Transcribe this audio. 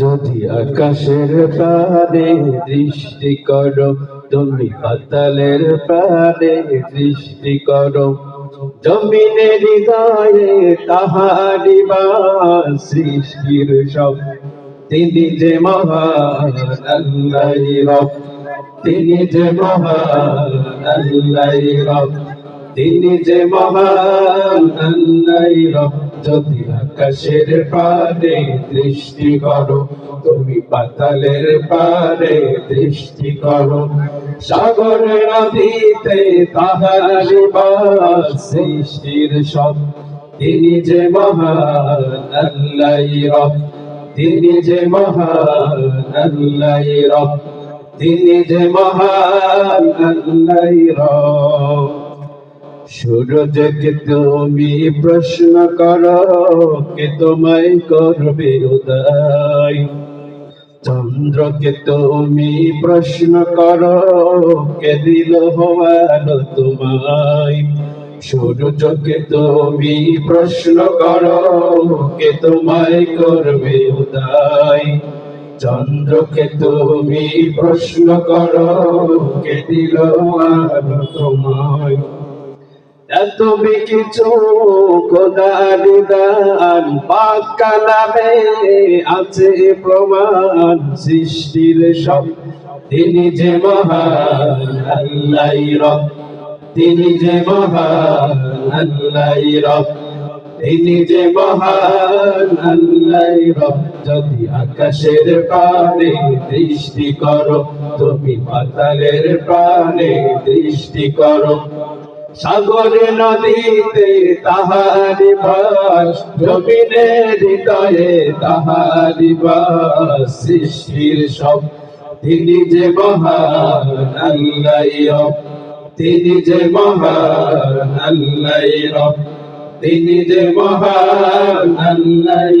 যদি আকাশের প্রাণে দৃষ্টি করো, তুমি পাতালের প্রাণে দৃষ্টি করো। জমিনের হৃদয়ে তাহারি বা সৃষ্টির সব। তিনি যে মহান রব। তিনি যে মহান রব। তিনি যে মহান রব। যদি আকাশের পারে দৃষ্টি করো, তুমি পাতালের পারে দৃষ্টি করো। সাগর, নদীতে তাহার সৃষ্টির সব। তিনি যে মহান আল্লাহ রব। তিনি যে মহান আল্লাহ রব। তিনি যে মহান আল্লাহ রব। সূর্যকে তুমি প্রশ্ন করো, কে তোমায় করবে উদয়? চন্দ্রকে তুমি প্রশ্ন করো, কে দিল হওয়ার তোমায়? সূর্যকে তুমি প্রশ্ন করো, কে তোমায় করবে উদয়? চন্দ্রকে তুমি প্রশ্ন করো, কে দিল তোমায়? এত কিছু খোদার দান পাক কালামে আছে প্রমাণ সৃষ্টির সব। তিনি যে মহান আল্লাহ রব। তিনি যে মহান আল্লাহ রব। তিনি যে মহান আল্লাহ রব। যদি আকাশের পানে দৃষ্টি করো, তুমি পাতালের পানে দৃষ্টি করো সাগরে নদীতে তাহারি বাস, জমিনে হৃদয়ে তাহারি বাস, সৃষ্টির সব। তিনি যে মহান আল্লাহ তিনি যে মহান আল্লাহ তিনি যে মহান আল্লাহ